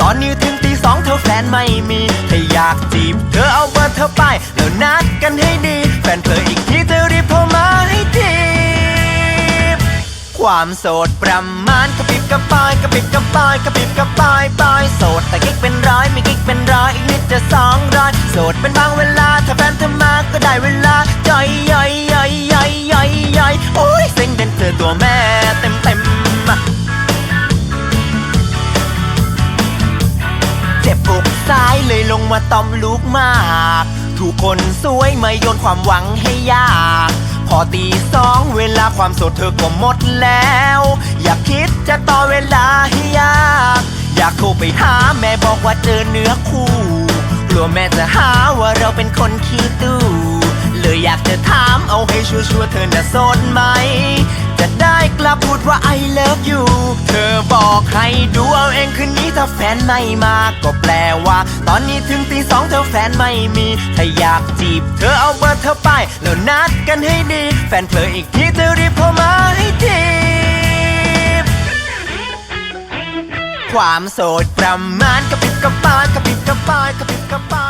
ตอนนี้ถึงตีสองเธอแฟนไม่มีถ้าอยากจีบ เธอเอาเบอร์เธอไป แล้วนัดกันให้ดี แฟนเธออีกทีเธอรีบโทรมาให้ทีความโสดประมาณกระปิบกระปายกระปิบกระปายกระปิบกระปายปายโสดแต่กิ๊กเป็นร้อยไม่กิ๊กเป็นร้อยอีกนิดจะสองร้อยโสดเป็นบางเวลาถ้าแฟนเธอมาก็ได้เวลาย่อยย่อยย่อยย่อยย่อยย่อยโอ้ยเซ็งเด่นเธอตัวแม่ ลงมาตอมลูกมาก ถูกคนสวยไม่โยนความหวังให้ยาก พอตีสองเวลาความสดเธอก็หมดแล้ว อย่าคิดจะต่อเวลาให้ยาก อยากโทรไปหาแม่บอกว่าเจอเนื้อคู่ กลัวแม่จะหาว่าเราเป็นคนขี้ตู้อ ให้ชัวร์ๆเธอน่ะโสดไหม จะได้กลับพูดว่า I love you เธอบอกให้ดูเอาเองคืนนี้ถ้าแฟนไม่มาก็แปลว่า ตอนนี้ถึงตีสองเธอแฟนไม่มี ถ้าอยากจีบ เธอเอาเบอร์เธอไป แล้วนัดกันให้ดี แฟนเธออีกทีเธอรีบโทรมาให้ทีความโสดประมาณกระปิบกระปายกระปิบกระปายกระปิบกระปายปาย